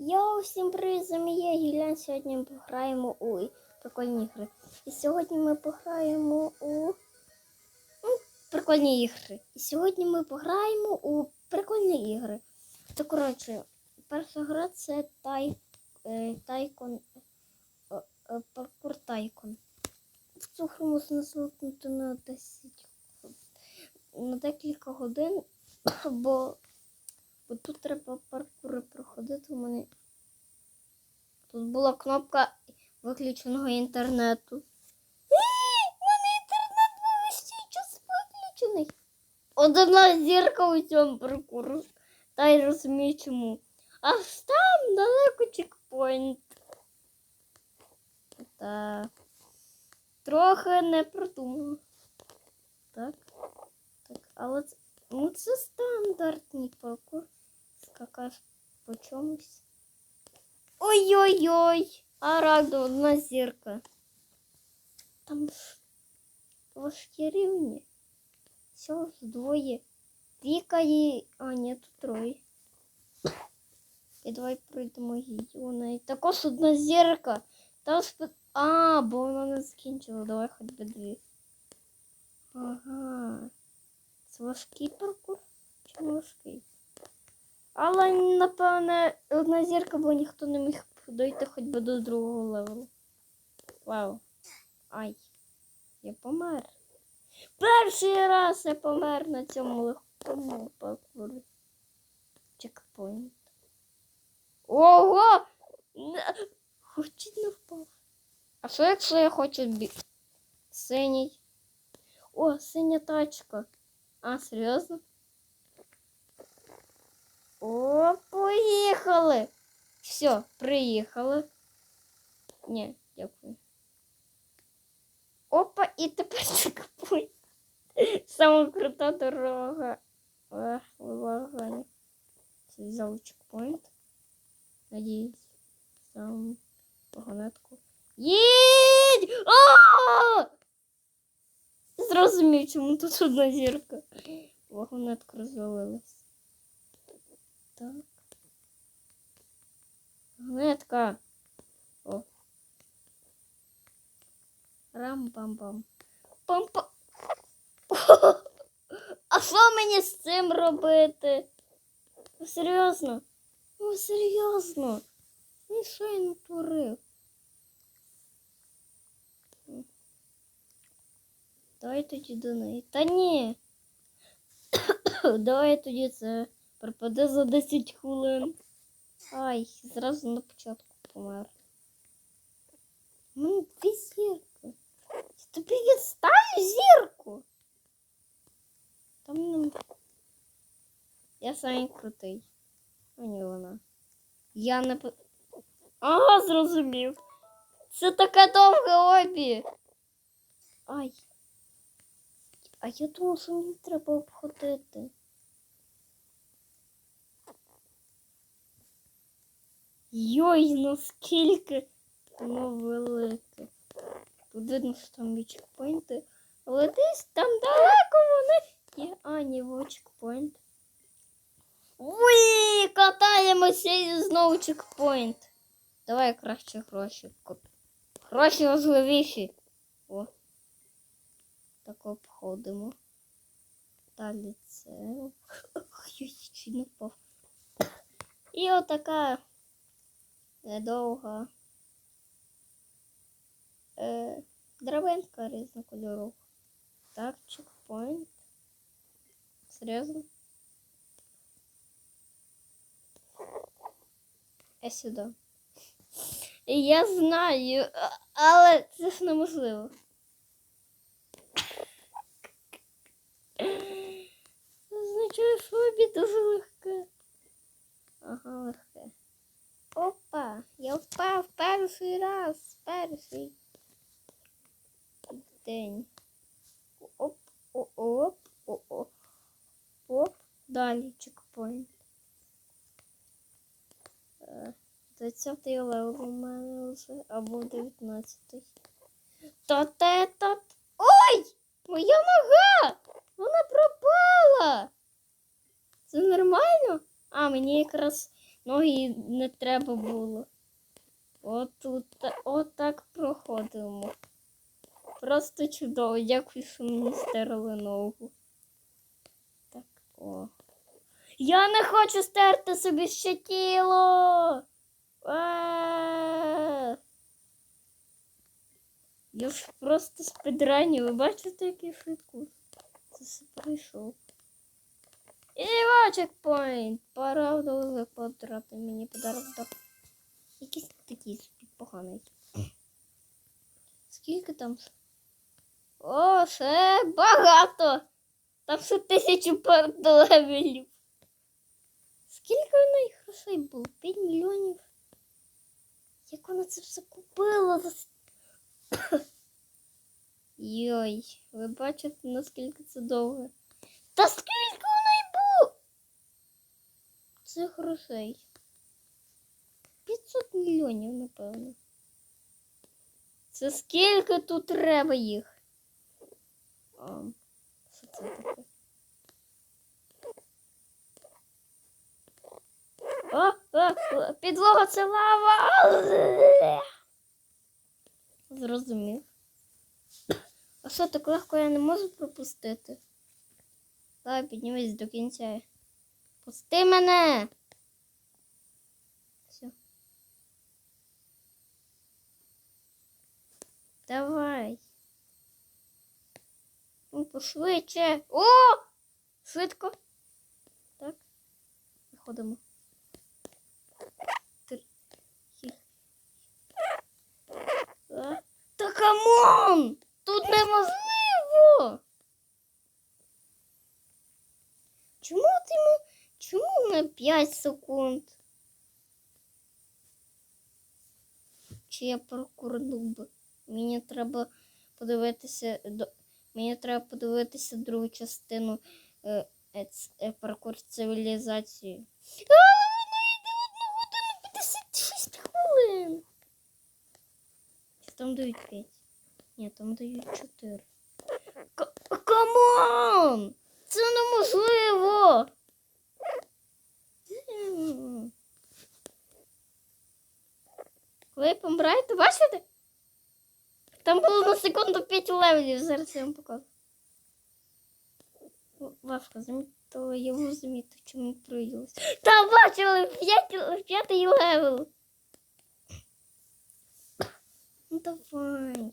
Йоу, всім привіт, з вами я Юлян. Сьогодні ми пограємо у прикольні ігри. І сьогодні ми пограємо у ну, прикольні ігри. І сьогодні ми пограємо у прикольні ігри. То коротше, перша гра це тай, е, тайкон е, е, паркур тайкон. В цю гру можна залипнути на 10 на декілька годин, бо Бо тут треба паркури проходити. У мене тут була кнопка виключеного інтернету. У мене інтернет був весь час виключений. Одна зірка у цьому паркуру. Та й розумію чому. Аж там далеко чекпоінт. Так. Трохи не продумала. Так. Так, але це, ну, це стандартний паркур. Скакаш по чомусь. Ой-ой-ой! А рада одна зірка. Там ж важкі рівні. Все ж двоє. Віка і... А, ні, тут троє. І давай пройдемо її. У неї також одна зірка. Там спи... А, бо вона не закінчила. Давай хоч би дві. Ага. Це важкий паркур? Чи не важкий? Але, напевне, одна зірка, бо ніхто не міг дойти хоч би до другого левелу. Вау. Ай. Я помер. Перший раз я помер на цьому легкому паркурі. Чекпоінт. Ого! Не- Хоч не впав. А що якщо я хочу бі... синій? О, синя тачка. А, серйозно? О, поїхали. Все, приїхали. Ні, дякую. Опа, і тепер чекпоінт. Сама крута дорога. Ах, вимагання. Це взяв чекпоінт. Надіюсь. Сам вагонетку. Їдь! А! Зрозумів, чому тут одна зірка. Вагонетка розвалилась. Так. Вагонетка. О. Рам-бам-бам. Пам-па. А що мені з цим робити? Ну, серйозно? Ну, серйозно? Ну, що я натворив? Давай тоді до неї. Та ні. Давай тоді це Пропаде за 10 хвилин. Ай, зразу на початку помер. Ну, дві зірки. Тобі я ставлю зірку. Там не... Я самий крутий. Не вона. Я не Ага, зрозумів. Це таке довге обі. Ай. А я думав, що мені треба обходити. Йой, наскільки воно велике. Тут видно, що там є чекпоінти. Але десь там далеко вони є. А, ні, во чекпоінт. Уй, катаємося і знову чекпоінт. Давай краще гроші. Гроші важливіші. О. Так обходимо. Далі це. Ой, чи не впав. І отака недовга. Е, драбинка різнокольорова. Так, чекпоінт. Серйозно? Я сюди. Я знаю, але це ж неможливо. Означає, що обі дуже легке. Ага, легке. Опа, я впав перший раз, перший день. Оп, о, оп, о, о. Оп, далі чекпоінт. Е, 20 левел у мене вже, або 19. Та те та. Ой! Моя нога! Вона пропала! Це нормально? А, мені якраз Ноги не треба було. Отут, отак проходимо. Просто чудово. Дякую, що мені стерли ногу. Так, о. Я не хочу стерти собі ще тіло. Я ж просто спідраню. Ви бачите, який швидко? Це все пройшов. І чекпоінт. Пора вдовго потрати мені подарунок. Якийсь такий поганий. Скільки там? О, ще багато. Там ще тисячу пар левелів. Скільки в неї грошей було? 5 мільйонів. Як вона це все купила? Йой, ви бачите, наскільки це довго. Та скільки? Цих грошей. 500 мільйонів, напевно. Це скільки тут треба їх? А, що це таке? О, о, підлога це лава. Зрозумів. А що так легко я не можу пропустити? Давай піднімись до кінця. Пусти мене. Все. Давай. Ну, пошвидше. О! Швидко. Так. Виходимо. Та камон! Тут неможливо. Чому ти м- на 5 секунд? Чи я прокурнув? Мені треба подивитися до мені треба подивитися другу частину е, е, паркур цивілізації. Але вона йде 1 годину 56 хвилин. Чи там дають 5? Ні, там дають 4. Камон! Це неможливо! Ви помираєте, бачите? Там було на секунду 5 левелів, зараз я вам покажу. О, Важко замітити, я можу замітити, чому проявилось. Та бачили, 5, п'ятий левел. Ну давай.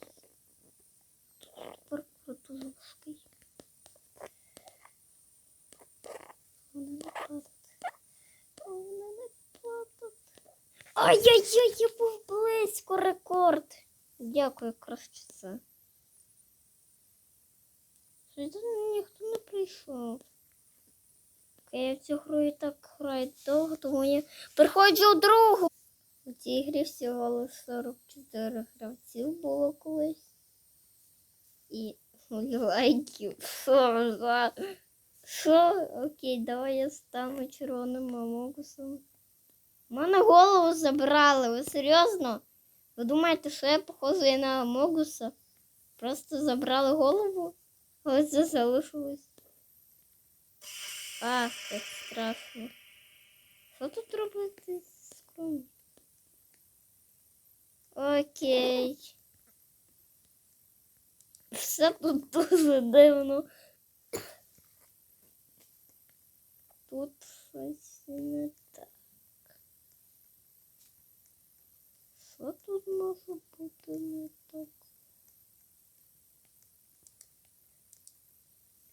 Паркур дуже важкий. Вона не падає. Вона не падає. Ай-яй-яй, я був близько рекорд. Дякую. Щось тут ніхто не прийшов. Я в цю гру і так граю довго, тому я переходжу у другу. У цій грі всього лише 44 гравців було колись. І нуль лайків. Що за? Що? Окей, давай я стану червоним амогусом. У мене голову забрали, ви серйозно? Ви думаєте, що я похожий на Амогуса? Просто забрали голову, але це залишилось. Ах, так страшно. Що тут робити? Окей. Все тут дуже дивно. Тут щось не так. Що тут може бути не так?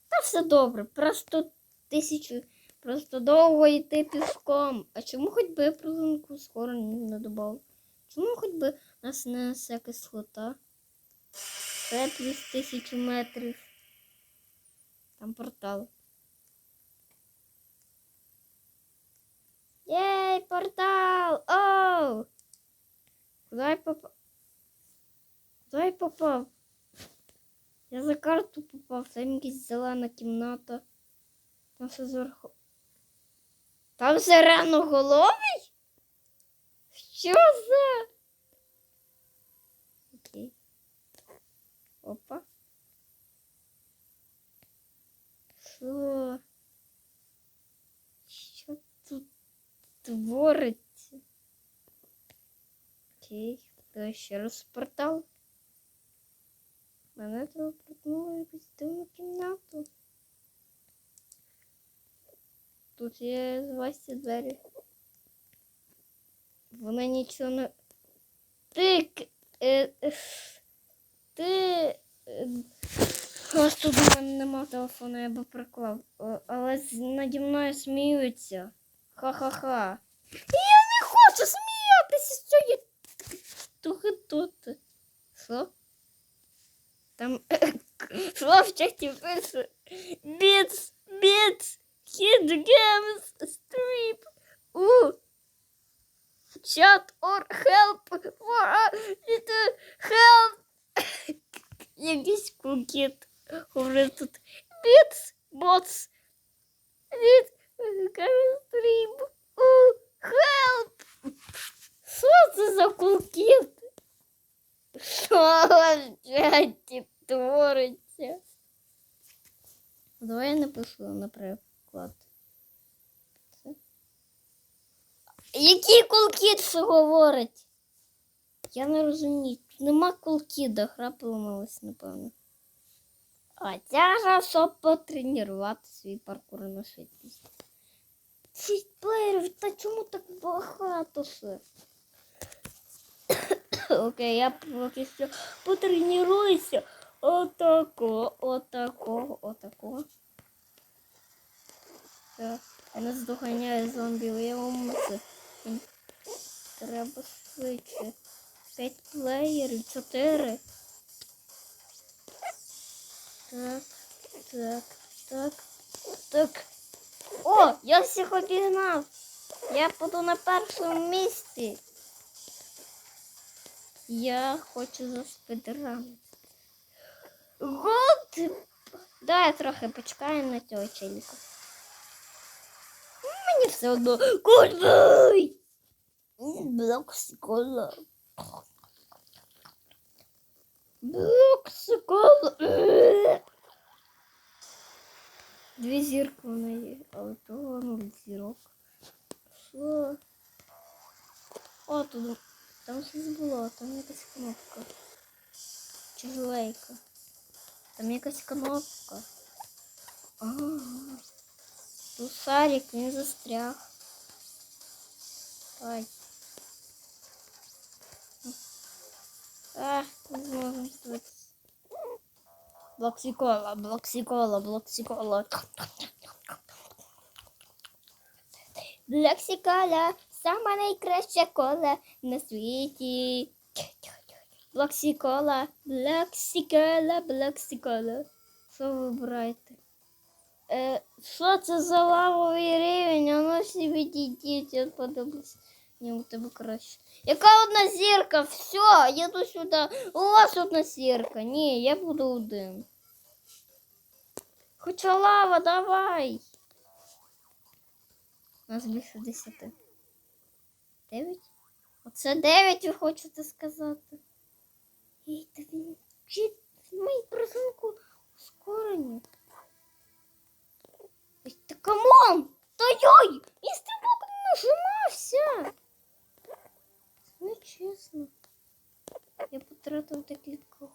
Та все добре, просто тисячу, просто довго йти пішком. А чому хоч би я пружинку скоро не добав? Чому хоч би нас не несе кислота? Це плюс тисячу метрів. Там портал. Єй, портал! Оу! Куда я попав? Куда я попав? Я за карту попав, там якась зелена кімната. Там все зверху. Там зеленоголовий? Що за? Окей. Опа. Що? Що тут твориться. Окей, то ще раз портал. Мене телепортнуло якусь дивну кімнату. Тут є звасті двері. Вона нічого не. Ти. е, ти. Е, просто до мене нема телефону, я би приклав. Але наді мною сміються. Ха-ха-ха. Я не хочу сміятися з цієї штуки тут. Що? Там що в чаті пише? Біц, біц, хід геймс, стріп. У. Chat or help for a little help. Якийсь кукіт. Уже тут біц, боц. Від стріп. У. Help. Що це за кукіт? Що в чаті твориться? Давай я напишу, наприклад. Який кулкіт що говорить? Я не розумію. Тут нема кулкіда, гра поламалась, напевно. А ж щоб потренувати свій паркур на швидкість. Шість плеєрів, та чому так багато ще? Окей, я поки що потренуюся. Отако, отако, отако. Так, нас доганяє зомбі виявимося. Треба швидше. П'ять плеєрів, чотири. Так, так, так, так. О, я всіх обігнав. Я буду на першому місці. Я хочу заспидранити. Год! Дай трохи почекаю на цього челіка. Мені все одно. Гудбай! Блок кола. Блок кола. Дві зірки в неї, але того нуль зірок. Що? О, тут там щось було, там якась кнопка. Чи жилейка. Там якась кнопка. Ага. Тут шарик, він застряг. Ай. А, не здатися. Блоксикола, блоксикола, блоксикола. Блоксикола, сама найкраща кола на світі. Блоксикола, блоксикола, блоксикола. Що ви вибираєте? Що це за лавовий рівень? Ну всі відійдіть, я подивлюсь. Ні, у тебе краще. Яка одна зірка? Все, їду сюди. У вас одна зірка. Ні, я буду один. Хоча лава, давай. У нас більше десяти. Дев'ять? Оце дев'ять ви хочете сказати. Ей, та він мій просунку ускорені. Ой, та камон! Та йой! Мій стрибок не нажимався! Це не чесно. Я потратив декілька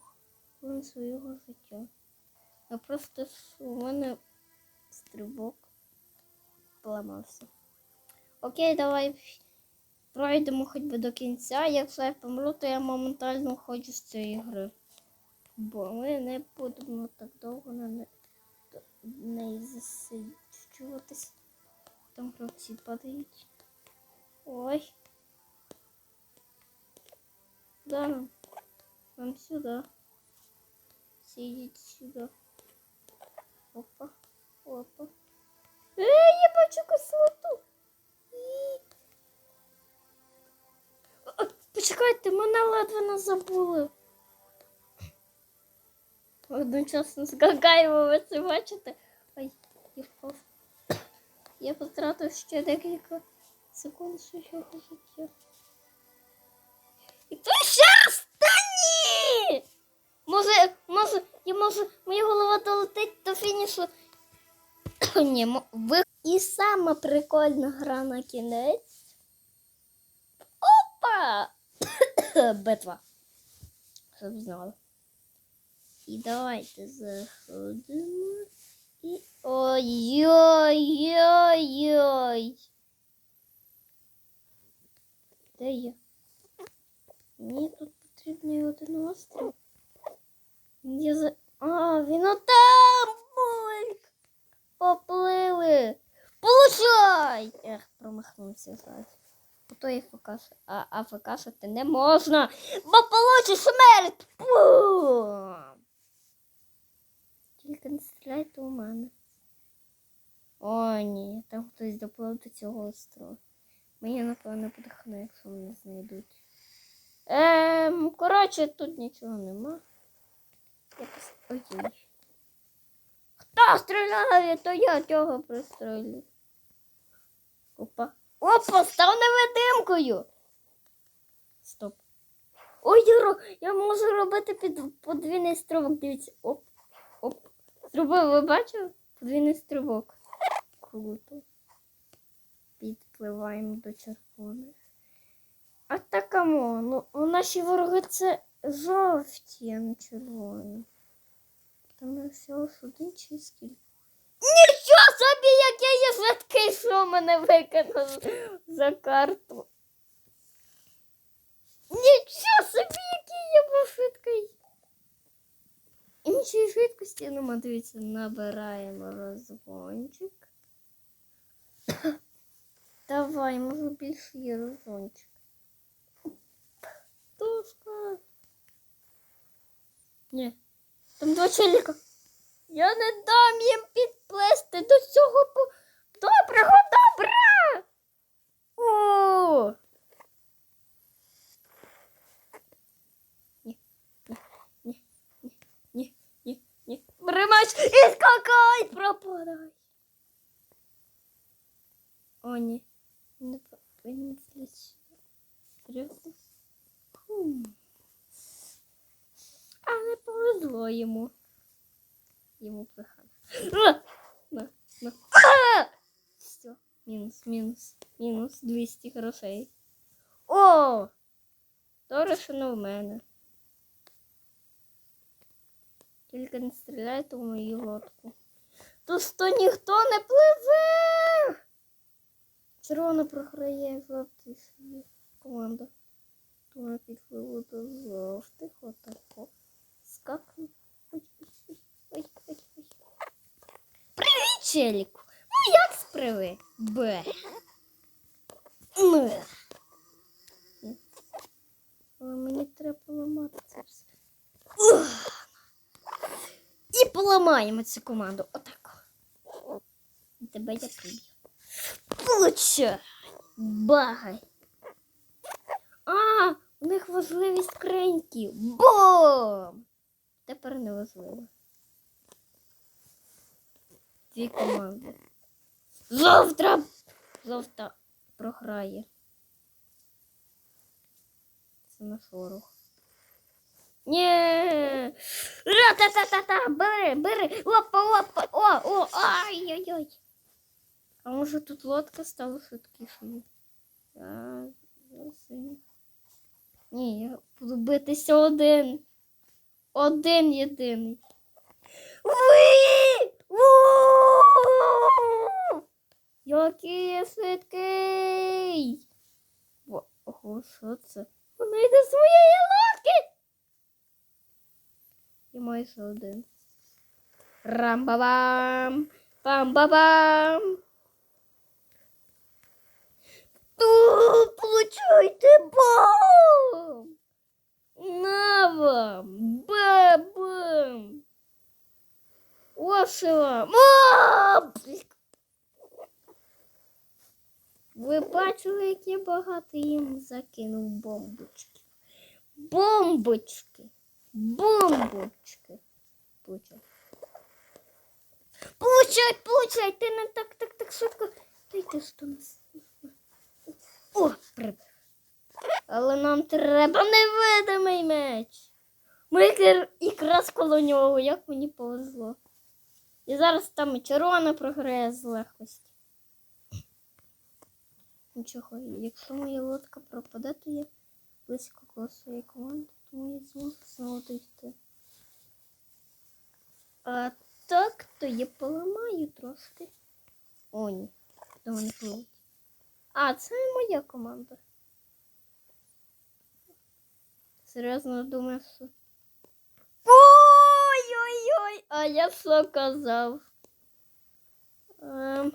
хвилин свого життя. Я просто у мене стрибок поламався. Окей, давай пройдемо хоч би до кінця. Якщо я помру, то я моментально виходжу з цієї гри. Бо ми не будемо так довго на не, в неї засиджуватись. Там гравці падають. Ой. Да, нам. Нам сюда. Сидеть сюда. Опа. Опа. Эй, я бачу кислоту. І- Почекайте, мене ледве не забули. Одночасно скакаємо, ви це бачите? Ой, я впав. Я потратив ще декілька секунд свого життя. І то ще раз та ні! Може, може, я може, моя голова долетить до фінішу. Ні, ви... І сама прикольна гра на кінець. Битва. Щоб знали. І давайте заходимо. І. Ой-ой-ой-ой. Де я? Мені тут потрібний один острів. Я за... А, він отам! Ой! Поплили! Получай! Ех, промахнувся зараз. Ото і фокас. А, а не можна, бо получиш смерть! Пу! Тільки не стріляйте у мене. О, ні, там хтось доплив до цього острова. Мені, напевно, хана, якщо мене знайдуть. Ем, коротше, тут нічого нема. Якось. Ой. Хто стріляє, то я цього пристрелю. Опа. Опа, став невидимкою. Стоп. Ой, я, я можу робити під подвійний стрибок. Дивіться. Оп. Оп. Зробив, ви бачили? Подвійний стрибок. Круто. Підпливаємо до червоних. А так такамо, ну у наші вороги це жовті, а не червоні. Там ж один чи скільки. Нічого собі, як я є швидкий, що мене викинув за карту. Нічого собі, який я був швидкий. Іншої швидкості, ну, ми, дивіться, набираємо розгончик. Давай, може більше є розгончик. Тушка. Ні. Там два челіка. Я не дам їм підплести до цього по... доброго добра. О! Ні, ні, ні, ні, ні, ні. Бери меч і скакай, пропадай. О, ні. Не повинен злізти. Серйозно? А не повезло йому. Йому прихано. А! На, на. А! Все, мінус, мінус, мінус 200 грошей. О! Добре, що в мене. Тільки не стріляйте в мою лодку. Тут то ніхто не пливе. Червона програє жовтий собі команда. Тому підпливу до жовтих. Отако. Скакну. Ой, ой, ой, ой, ой, ой. Привіт, челіку. Ну як справи? Б. Ну. Але мені треба поламати це все. І поламаємо цю команду. Отак. Тебе я приб'ю. Получай. Багай. А, у них важливі скриньки. Бом! Тепер не важливо. Дві команди. Завтра! Завтра програє. Це наш ворог. Ні! Ра-та-та-та-та! Бери, бери! Опа, опа! О, о, ай-яй-яй! А може тут лодка стала швидкішою? Зовсім. Ні, я буду битися один. Один єдиний. Ви! Який я швидкий! Ого, що це? Вона йде з лодки! І майже один. Рам-ба-бам! Пам-ба-бам! Ту, получайте бам! На вам! Ба-бам! Осила! Мам! Ви бачили, як я багато їм закинув бомбочки. Бомбочки! Бомбочки! Получай. Получай, получай! Ти не так, так, так швидко. Дайте що нас. О, прибив. Але нам треба невидимий меч. Ми якр- якраз коло нього, як мені повезло. І зараз там і червона програє з. Нічого, якщо моя лодка пропаде, то я близько коло своєї команди, тому я зможу знову дійти. А так, то я поламаю трошки. О, ні. Де вони пливуть? А, це моя команда. Серйозно думаю, що. Ой-ой-ой! А я що казав? Ем...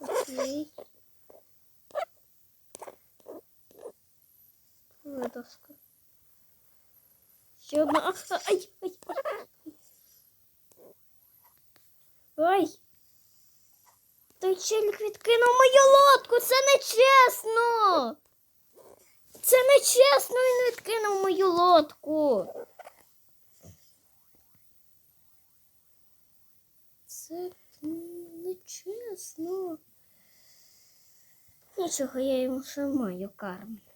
Окей. Видоска. Ще одна. А, а, ай, ай. Ай! Той челік відкинув мою лодку, це не чесно! Це не чесно, він відкинув мою лодку. Це не чесно. Нічого, я йому ще маю карму.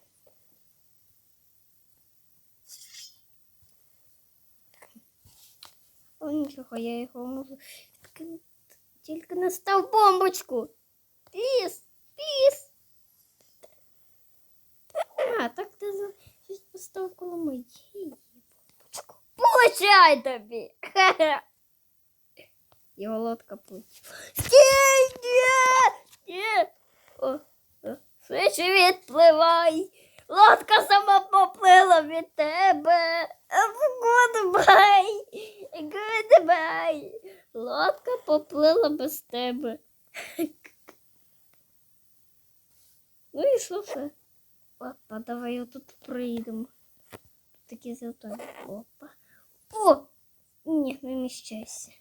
О, нічого, я його можу відкинути. Тільки не став бомбочку. Піс, піс. А, так ти за щось постав коло моєї бомбочку. Получай тобі. Хе-хе. Його лодка плыть. Стій, ні, ні. О, о, швидше відпливай. Лодка отут прийдемо. Такі завдання. Опа. О! Ні, не вміщайся.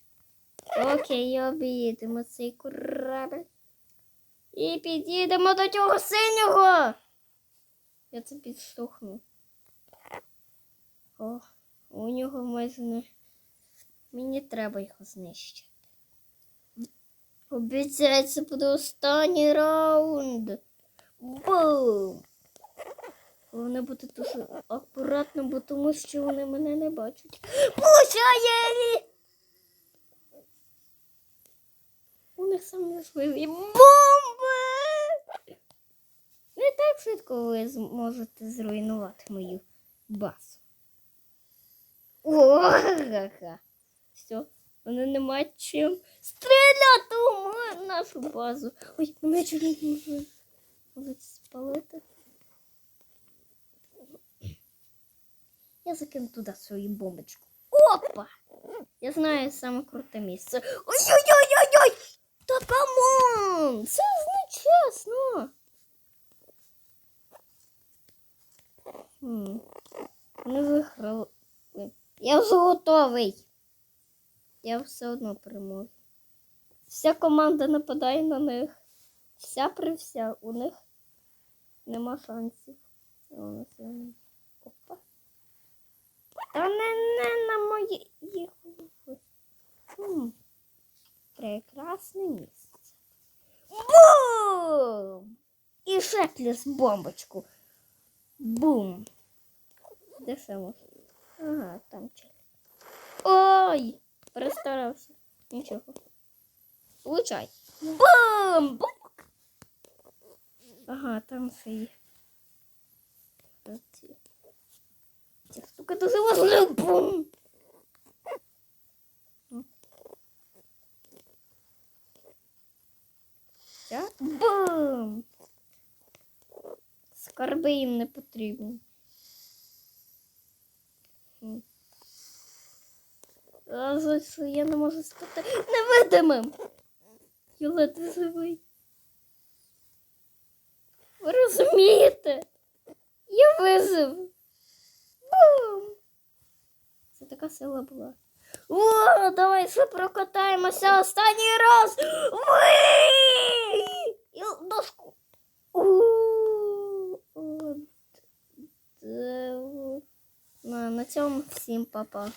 Окей, об'їдемо цей корабль. І підійдемо до цього синього. Я це підштовхну. О, у нього майже. Мені треба його знищити. Обіцяю, це буде останній раунд. Бум! Головне бути дуже акуратно, бо тому що вони мене не бачать. Получає! У них самі важливі бомби! Не так швидко ви зможете зруйнувати мою базу. О, ха-ха. Все, вони не мають чим стріляти у нашу базу. Ой, мене можуть можуть спалити. Я закину туди свою бомбочку. Опа! Я знаю саме круте місце. Ой-ой-ой-ой-ой! Та камон! Це ж не. Виграли. Я вже готовий. Я все одно переможу. Вся команда нападає на них. Вся при вся. У них нема шансів. О, на цьому. Опа. Та не, не на їх. Хм. Прекрасне місце. Бум! І ще плюс бомбочку. Бум. Де ще може? Ага, там челик. Ой! Перестарався. Нічого. Влучай. Бум! Бум! Ага, там ще є. Ця штука дуже важлива. Бум! Скарби їм не потрібні. А що я не можу стати невидимим. Я ледве живий. Ви розумієте? Я вижив. Бум! Це така сила була. О, давай ще прокатаємося останній раз. Уи! І дошку. У, от, е, На, на цьому всім папа.